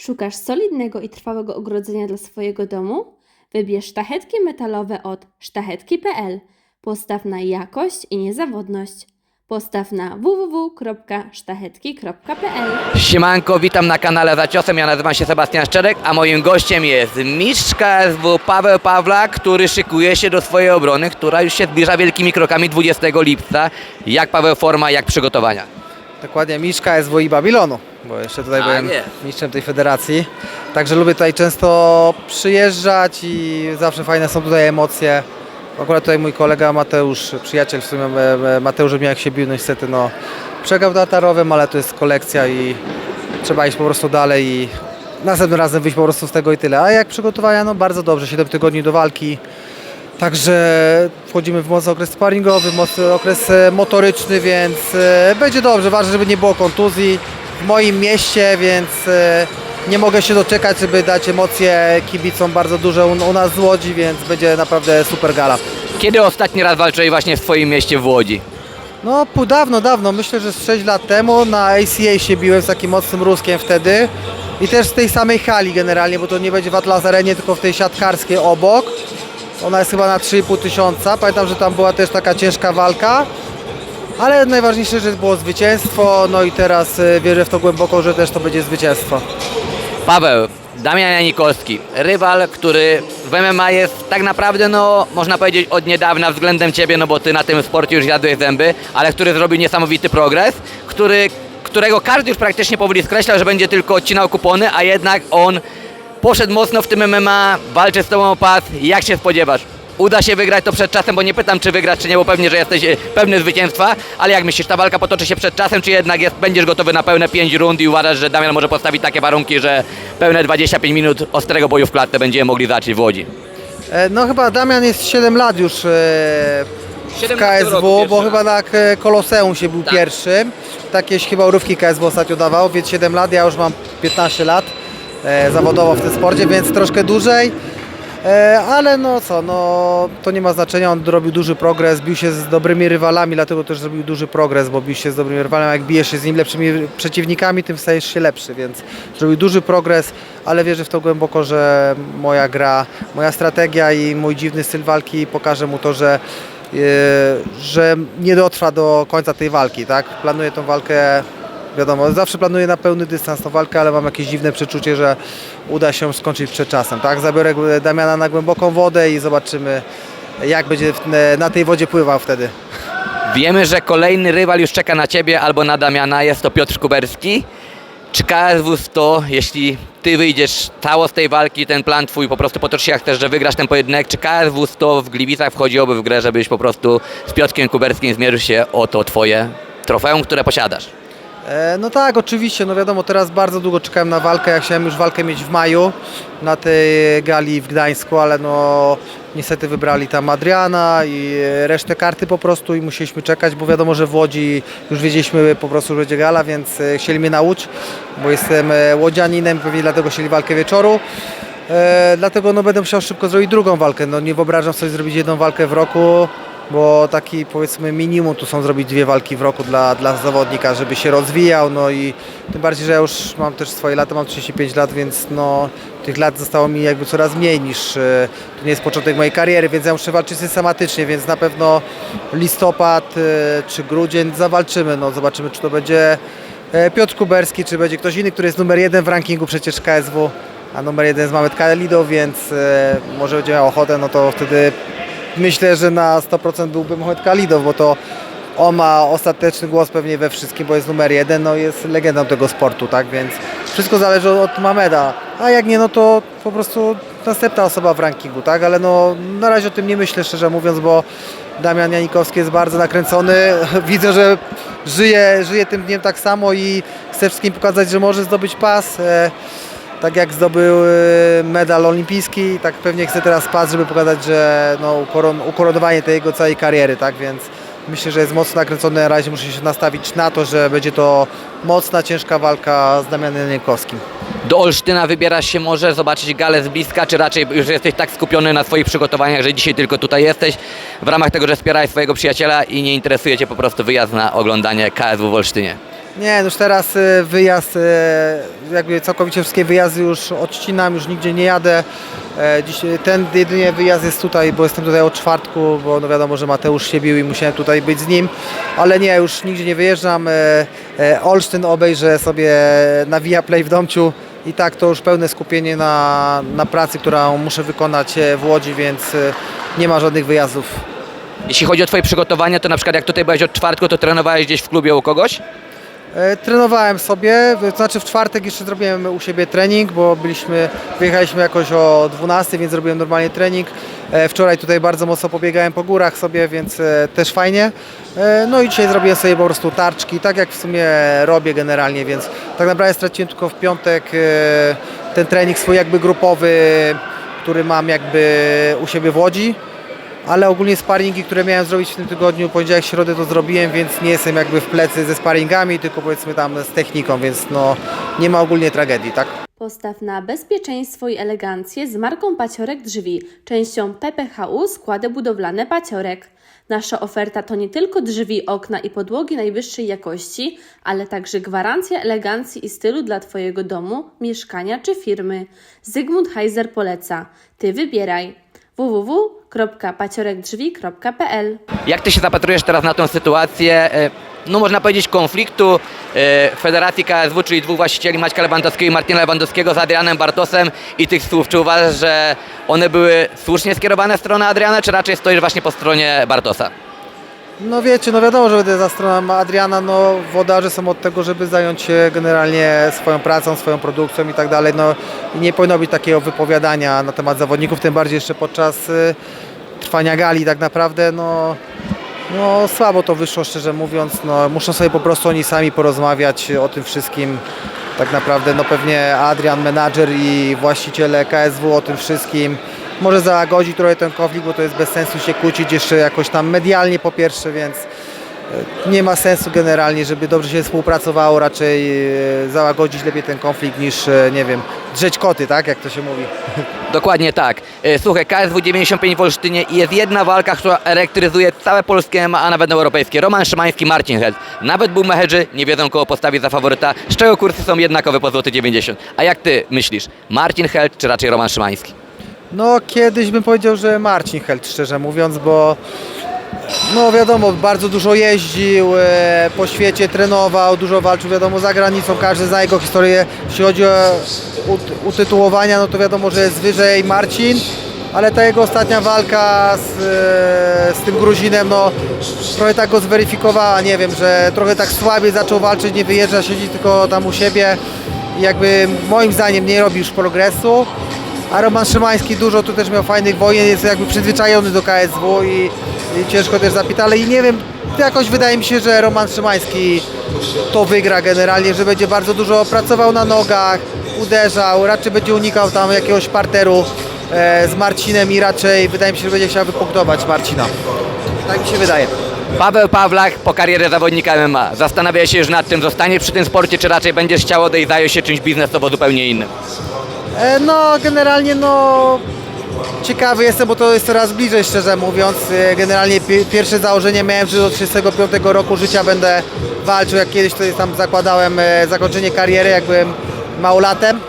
Szukasz solidnego i trwałego ogrodzenia dla swojego domu? Wybierz sztachetki metalowe od sztachetki.pl. Postaw na jakość i niezawodność. Postaw na www.sztachetki.pl. Siemanko, witam na kanale Za Ciosem, ja nazywam się Sebastian Szczerek, a moim gościem jest mistrz KSW Paweł Pawlak, który szykuje się do swojej obrony, która już się zbliża wielkimi krokami 20 lipca. Jak Paweł forma, jak przygotowania? Dokładnie, Miszka SWI Babilonu, bo jeszcze tutaj Tak byłem jest. mistrzem tej federacji. Także lubię tutaj często przyjeżdżać i zawsze fajne są tutaj emocje. Akurat tutaj mój kolega Mateusz, przyjaciel w sumie e, e, Mateusz jak się bił, no niestety no przegrał w Tatarowym, ale to jest kolekcja i trzeba iść po prostu dalej i następnym razem wyjść po prostu z tego i tyle. A jak przygotowania, no bardzo dobrze, 7 tygodni do walki. Także wchodzimy w mocny okres sparingowy, mocny okres e, motoryczny, więc będzie dobrze. Ważne, żeby nie było kontuzji w moim mieście, więc e, nie mogę się doczekać, żeby dać emocje kibicom bardzo duże u, nas z Łodzi, więc będzie naprawdę super gala. Kiedy ostatni raz walczyłeś właśnie w swoim mieście w Łodzi? No pół dawno, dawno, myślę, że z 6 lat temu na ACA się biłem z takim mocnym Ruskiem wtedy i też w tej samej hali generalnie, bo to nie będzie w Atlas Arenie, tylko w tej siatkarskiej obok. Ona jest chyba na 3,5 tysiąca. Pamiętam, że tam była też taka ciężka walka. Ale najważniejsze, że było zwycięstwo, no i teraz y, wierzę w to głęboko, że też to będzie zwycięstwo. Paweł, Damian Janikowski, rywal, który w MMA jest tak naprawdę, no można powiedzieć od niedawna względem Ciebie, no bo Ty na tym sporcie już jadłeś zęby, ale który zrobił niesamowity progres, który, którego każdy już praktycznie powoli skreślał, że będzie tylko odcinał kupony, a jednak on poszedł mocno w tym MMA, walczy z Tobą o pas, jak się spodziewasz? Uda się wygrać to przed czasem, bo nie pytam, czy wygrasz, czy nie, bo pewnie, że jesteś e, pewny zwycięstwa, ale jak myślisz, ta walka potoczy się przed czasem, czy jednak jest, będziesz gotowy na pełne 5 rund i uważasz, że Damian może postawić takie warunki, że pełne 25 minut ostrego boju w klatce będziemy mogli zacząć w Łodzi? E, No chyba Damian jest 7 lat już e, w 17 KSW, bo pierwszy chyba na Koloseum się był Tak. pierwszym. Takieś chyba urywki KSW ostatnio dawał, więc 7 lat, ja już mam 15 lat e, zawodowo w tym sporcie, więc troszkę dłużej. E, ale no co, no to nie ma znaczenia, on robił duży progres, bił się z dobrymi rywalami, dlatego też zrobił duży progres, bo bił się z dobrymi rywalami, jak bijesz się z nim lepszymi przeciwnikami, tym stajesz się lepszy, więc zrobił duży progres, ale wierzę w to głęboko, że moja gra, moja strategia i mój dziwny styl walki pokaże mu to, że, e, że nie dotrwa do końca tej walki, tak? Planuję tą walkę Wiadomo, zawsze planuję na pełny dystans tą walkę, ale mam jakieś dziwne przeczucie, że uda się skończyć przed czasem. Tak? Zabiorę Damiana na głęboką wodę i zobaczymy, jak będzie na tej wodzie pływał wtedy. Wiemy, że kolejny rywal już czeka na Ciebie albo na Damiana, jest to Piotr Kuberski. Czy KSW 100, jeśli Ty wyjdziesz cało z tej walki, ten plan Twój po prostu potoczy się jak chcesz, że wygrasz ten pojedynek, czy KSW 100 w Gliwicach wchodziłoby w grę, żebyś po prostu z Piotrkiem Kuberskim zmierzył się o to Twoje trofeum, które posiadasz? E, No tak, oczywiście, no wiadomo, teraz bardzo długo czekałem na walkę, ja chciałem już walkę mieć w maju na tej gali w Gdańsku, ale no niestety wybrali tam Adriana i resztę karty po prostu i musieliśmy czekać, bo wiadomo, że w Łodzi już wiedzieliśmy po prostu, że będzie gala, więc e, chcieli mnie nauczyć, bo jestem e, łodzianinem, pewnie dlatego chcieli walkę wieczoru. E, dlatego no, będę musiał szybko zrobić drugą walkę. No, nie wyobrażam sobie zrobić jedną walkę w roku, bo taki powiedzmy minimum tu są zrobić dwie walki w roku dla, dla zawodnika, żeby się rozwijał. No i tym bardziej, że ja już mam też swoje lata, mam 35 lat, więc no, tych lat zostało mi jakby coraz mniej niż e, to nie jest początek mojej kariery, więc ja muszę walczyć systematycznie, więc na pewno listopad e, czy grudzień zawalczymy. No, zobaczymy, czy to będzie e, Piotr Kuberski, czy będzie ktoś inny, który jest numer jeden w rankingu przecież KSW, a numer jeden jest Mamet Kalido, więc może będzie miał ochotę, no to wtedy myślę, że na 100% byłby Mohamed Kalido, bo to on ma ostateczny głos pewnie we wszystkim, bo jest numer jeden, no jest legendą tego sportu, tak, więc wszystko zależy od Mameda, a jak nie, no to po prostu następna osoba w rankingu, tak, ale no na razie o tym nie myślę, szczerze mówiąc, bo Damian Janikowski jest bardzo nakręcony, widzę, że żyje, żyje tym dniem tak samo i chce wszystkim pokazać, że może zdobyć pas, e, tak jak zdobył y, medal olimpijski, tak pewnie chce teraz pas, żeby pokazać, że no, ukoron, ukoronowanie tej jego całej kariery, tak więc myślę, że jest mocno nakręcony, na razie muszę się nastawić na to, że będzie to mocna, ciężka walka z Damianem Janikowskim. Do Olsztyna wybierasz się może zobaczyć galę z bliska, czy raczej już jesteś tak skupiony na swoich przygotowaniach, że dzisiaj tylko tutaj jesteś w ramach tego, że wspierałeś swojego przyjaciela i nie interesuje Cię po prostu wyjazd na oglądanie KSW w Olsztynie? Nie, no już teraz y, wyjazd y, jakby całkowicie wszystkie wyjazdy już odcinam, już nigdzie nie jadę. E, Dziś, ten jedynie wyjazd jest tutaj, bo jestem tutaj od czwartku, bo no wiadomo, że Mateusz się bił i musiałem tutaj być z nim, ale nie, już nigdzie nie wyjeżdżam. E, e, Olsztyn obejrzę sobie na Viaplay w domciu i tak to już pełne skupienie na, na pracy, którą muszę wykonać w Łodzi, więc nie ma żadnych wyjazdów. Jeśli chodzi o twoje przygotowania, to na przykład jak tutaj byłeś od czwartku, to trenowałeś gdzieś w klubie u kogoś? E, Trenowałem sobie, to znaczy w czwartek jeszcze zrobiłem u siebie trening, bo byliśmy, wyjechaliśmy jakoś o 12, więc zrobiłem normalnie trening. E, Wczoraj tutaj bardzo mocno pobiegałem po górach sobie, więc e, też fajnie. No i dzisiaj zrobiłem sobie po prostu tarczki, tak jak w sumie robię generalnie, więc tak naprawdę straciłem tylko w piątek ten trening swój jakby grupowy, który mam jakby u siebie w Łodzi. Ale ogólnie sparingi, które miałem zrobić w tym tygodniu, poniedziałek, środę to zrobiłem, więc nie jestem jakby w plecy ze sparingami, tylko powiedzmy tam z techniką, więc no nie ma ogólnie tragedii, tak? Postaw na bezpieczeństwo i elegancję z marką Paciorek Drzwi, częścią PPHU Składy Budowlane Paciorek. Nasza oferta to nie tylko drzwi, okna i podłogi najwyższej jakości, ale także gwarancja elegancji i stylu dla Twojego domu, mieszkania czy firmy. Zygmunt Heiser poleca. Ty wybieraj www.paciorekdrzwi.pl Jak ty się zapatrujesz teraz na tą sytuację, e, no można powiedzieć konfliktu e, Federacji KSW, czyli dwóch właścicieli Maćka Lewandowskiego i Martina Lewandowskiego z Adrianem Bartosem. I tych słów, czy uważasz, że one były słusznie skierowane w stronę Adriana, czy raczej stoisz właśnie po stronie Bartosa? No wiecie, no wiadomo, że będę za stroną Adriana, no wodarze są od tego, żeby zająć się generalnie swoją pracą, swoją produkcją i tak dalej, no i nie powinno być takiego wypowiadania na temat zawodników, tym bardziej jeszcze podczas y, trwania gali tak naprawdę, no No słabo to wyszło szczerze mówiąc, no muszą sobie po prostu oni sami porozmawiać o tym wszystkim. Tak naprawdę no pewnie Adrian, menadżer i właściciele KSW o tym wszystkim. Może załagodzi trochę ten konflikt, bo to jest bez sensu się kłócić jeszcze jakoś tam medialnie po pierwsze, więc e, nie ma sensu generalnie, żeby dobrze się współpracowało, raczej e, załagodzić lepiej ten konflikt niż, e, nie wiem, drzeć koty, tak jak to się mówi. Dokładnie tak. Słuchaj, KSW 95 w Olsztynie jest jedna walka, która elektryzuje całe polskie MMA, a nawet europejskie. Roman Szymański, Marcin Held. Nawet boomheadzy nie wiedzą, kogo postawić za faworyta, z czego kursy są jednakowe po złoty 90. A jak ty myślisz, Marcin Held czy raczej Roman Szymański? No kiedyś bym powiedział, że Marcin Held, szczerze mówiąc, bo no wiadomo, bardzo dużo jeździł, e, po świecie trenował, dużo walczył, wiadomo, za granicą, każdy zna jego historię. Jeśli chodzi o ut- utytułowania, no to wiadomo, że jest wyżej Marcin, ale ta jego ostatnia walka z, e, z tym Gruzinem, no trochę tak go zweryfikowała, nie wiem, że trochę tak słabiej zaczął walczyć, nie wyjeżdża, siedzi tylko tam u siebie jakby moim zdaniem nie robi już progresu. A Roman Szymański dużo tu też miał fajnych wojen, jest jakby przyzwyczajony do KSW i, i ciężko też zapić, ale i nie wiem, jakoś wydaje mi się, że Roman Szymański to wygra generalnie, że będzie bardzo dużo pracował na nogach, uderzał, raczej będzie unikał tam jakiegoś parteru e, z Marcinem i raczej wydaje mi się, że będzie chciał wypunktować Marcina. Tak mi się wydaje. Paweł Pawlak po karierze zawodnika MMA. Zastanawia się już nad tym, zostaniesz przy tym sporcie, czy raczej będziesz chciał odejść, zająć się czymś biznesowo zupełnie innym? E, No, generalnie no ciekawy jestem, bo to jest coraz bliżej, szczerze mówiąc. E, Generalnie pi- pierwsze założenie miałem, że do 35 roku życia będę walczył, jak kiedyś to tam zakładałem e, zakończenie kariery, jak byłem małolatem.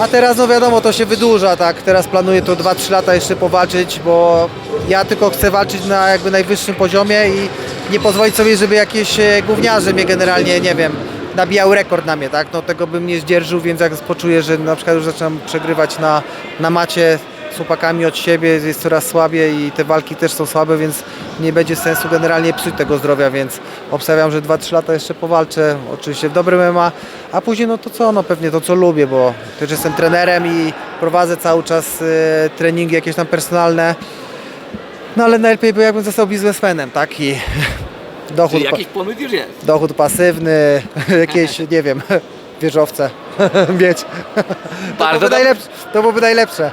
A teraz no wiadomo, to się wydłuża, tak. Teraz planuję to 2-3 lata jeszcze powalczyć, bo ja tylko chcę walczyć na jakby najwyższym poziomie i nie pozwolić sobie, żeby jakieś gówniarze mnie generalnie, nie wiem, nabijał rekord na mnie, tak? No tego bym nie zdzierżył, więc jak poczuję, że na przykład już zaczynam przegrywać na, na macie z chłopakami od siebie, jest coraz słabiej i te walki też są słabe, więc nie będzie sensu generalnie psuć tego zdrowia, więc obstawiam, że 2-3 lata jeszcze powalczę, oczywiście w dobrym MMA, a później no to co, no pewnie to co lubię, bo też jestem trenerem i prowadzę cały czas e, treningi jakieś tam personalne, no ale najlepiej by jakbym został biznesmenem, tak? I dochód... Czyli jakiś pomysł już jest. dochód pasywny, jakieś, nie wiem, wieżowce mieć. To Bardzo byłoby, najlepsze, to byłoby najlepsze.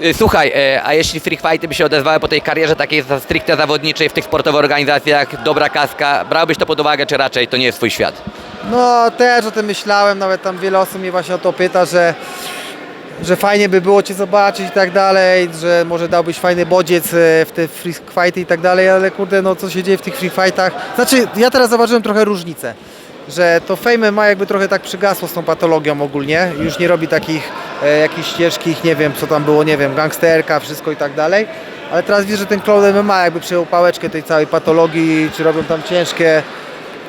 Y, Słuchaj, e, a jeśli freak fighty by się odezwały po tej karierze takiej za- stricte zawodniczej w tych sportowych organizacjach, dobra kaska, brałbyś to pod uwagę, czy raczej to nie jest twój świat? No też o tym myślałem, nawet tam wiele osób mnie właśnie o to pyta, że, że fajnie by było Cię zobaczyć i tak dalej, że może dałbyś fajny bodziec e, w te free fighty i tak dalej, ale kurde, no co się dzieje w tych free fightach? Znaczy, ja teraz zauważyłem trochę różnicę. że to Fame ma jakby trochę tak przygasło z tą patologią ogólnie. Już nie robi takich e, jakichś ciężkich, nie wiem co tam było, nie wiem, gangsterka, wszystko i tak dalej. Ale teraz widzę, że ten Cloud MMA jakby przejął pałeczkę tej całej patologii, czy robią tam ciężkie,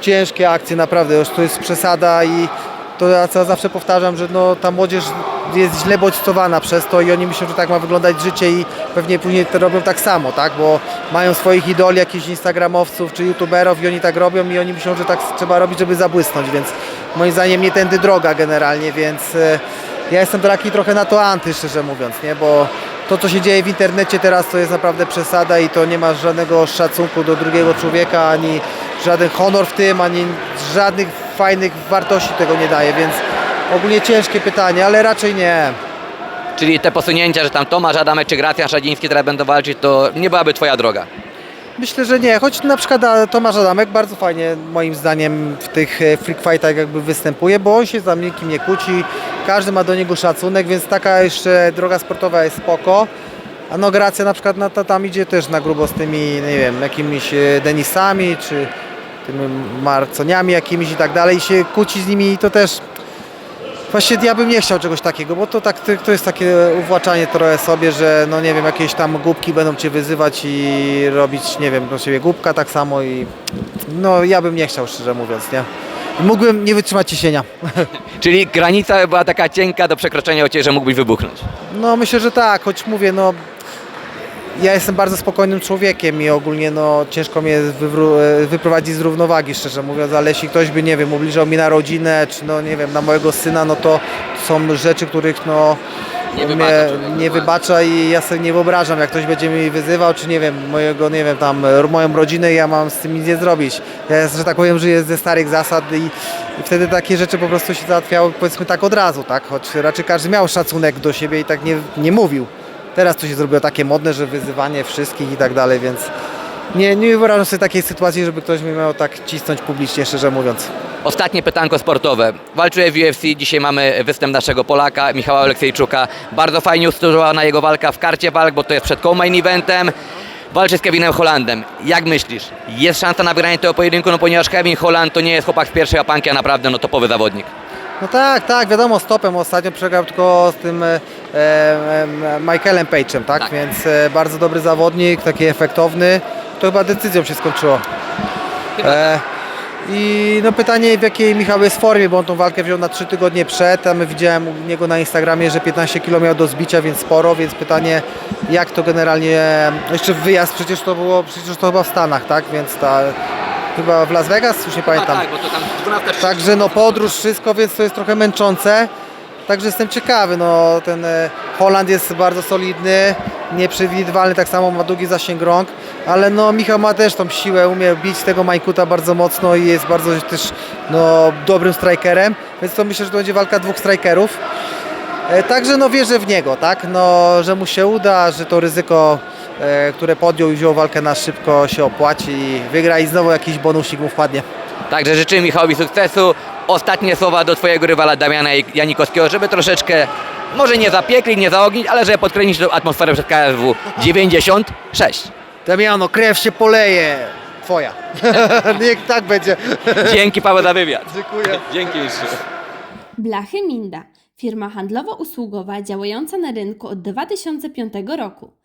ciężkie akcje, naprawdę już to jest przesada i to ja zawsze powtarzam, że no, ta młodzież jest źle bodźcowana przez to i oni myślą, że tak ma wyglądać życie i pewnie później to robią tak samo, tak? Bo mają swoich idoli, jakichś instagramowców czy youtuberów i oni tak robią i oni myślą, że tak trzeba robić, żeby zabłysnąć, więc moim zdaniem nie tędy droga generalnie, więc e, ja jestem taki trochę na to anty, szczerze mówiąc, nie? Bo to, co się dzieje w internecie teraz, to jest naprawdę przesada i to nie ma żadnego szacunku do drugiego człowieka, ani żaden honor w tym, ani żadnych fajnych wartości tego nie daje, więc ogólnie ciężkie pytanie, ale raczej nie. Czyli te posunięcia, że tam Tomasz Adamek czy Gracjan Szadziński teraz będą walczyć, to nie byłaby twoja droga. Myślę, że nie, choć na przykład Tomasz Adamek bardzo fajnie moim zdaniem w tych e, freak fightach jakby występuje, bo on się tam nikim nie kłóci, każdy ma do niego szacunek, więc taka jeszcze droga sportowa jest spoko. A no Gracja na przykład na, tam idzie też na grubo z tymi, nie wiem, jakimiś e, Denisami, czy tymi Marconiami jakimiś i tak dalej i się kłóci z nimi i to też Właśnie ja bym nie chciał czegoś takiego, bo to, tak, to jest takie uwłaczanie trochę sobie, że no nie wiem, jakieś tam głupki będą cię wyzywać i robić, nie wiem, do siebie głupka tak samo i no ja bym nie chciał, szczerze mówiąc, nie? Mógłbym nie wytrzymać ciśnienia. Czyli granica była taka cienka do przekroczenia u ciebie, że mógłbyś wybuchnąć. No myślę, że tak, choć mówię, no ja jestem bardzo spokojnym człowiekiem i ogólnie no ciężko mnie e, wyprowadzić z równowagi, szczerze mówiąc, ale jeśli ktoś by, nie wiem, ubliżał mi na rodzinę, czy no nie wiem, na mojego syna, no to są rzeczy, których no Nie wybacza mnie człowiek, nie wybacza i ja sobie nie wyobrażam, jak ktoś będzie mi wyzywał, czy nie wiem, mojego, nie wiem, tam moją rodzinę ja mam z tym nic nie zrobić. Ja, że tak powiem, żyję ze starych zasad i, i wtedy takie rzeczy po prostu się załatwiały, powiedzmy tak od razu, tak, choć raczej każdy miał szacunek do siebie i tak nie, nie mówił. Teraz to się zrobiło takie modne, że wyzywanie wszystkich i tak dalej, więc nie, nie wyobrażam sobie takiej sytuacji, żeby ktoś mi miał tak cisnąć publicznie, szczerze mówiąc. Ostatnie pytanko sportowe. Walczyłem w UFC, dzisiaj mamy występ naszego Polaka, Michała Oleksiejczuka. Bardzo fajnie ustożowana jego walka w karcie walk, bo to jest przed co-main eventem. Walczy z Kevinem Hollandem. Jak myślisz? Jest szansa na wygranie tego pojedynku, no ponieważ Kevin Holland to nie jest chłopak z pierwszej łapanki, a naprawdę no topowy zawodnik. No tak, tak, wiadomo, stopem ostatnio przegrał tylko z tym e, e, Michaelem Page'em, tak? Tak. Więc e, bardzo dobry zawodnik, taki efektowny. To chyba decyzją się skończyło. E, I no pytanie w jakiej Michał jest formie, bo on tą walkę wziął na 3 tygodnie przed, a my widziałem u niego na Instagramie, że 15 kg miał do zbicia, więc sporo, więc pytanie jak to generalnie, no jeszcze wyjazd przecież to było, przecież to chyba w Stanach, tak? Więc ta, chyba w Las Vegas, już nie pamiętam. bo to tam 12 Także no podróż, wszystko, więc to jest trochę męczące. Także jestem ciekawy, no ten e, Holand jest bardzo solidny, nieprzewidywalny, tak samo ma długi zasięg rąk, ale no Michał ma też tą siłę, umie bić tego Majkuta bardzo mocno i jest bardzo też no, dobrym strikerem, więc to myślę, że to będzie walka dwóch strikerów. E, Także no wierzę w niego, tak, no, że mu się uda, że to ryzyko, które podjął i wziął walkę na szybko się opłaci i wygra i znowu jakiś bonusik mu wpadnie. Także życzymy Michałowi sukcesu. Ostatnie słowa do twojego rywala Damiana Janikowskiego, żeby troszeczkę, może nie zapieklić, nie zaognić, ale żeby podkręcić tą atmosferę przed KSW 96. Damiano, krew się poleje. Twoja. Niech tak będzie. Dzięki Paweł za wywiad. Dziękuję. Dzięki mistrzu. Blachy Minda, firma handlowo-usługowa działająca na rynku od 2005 roku.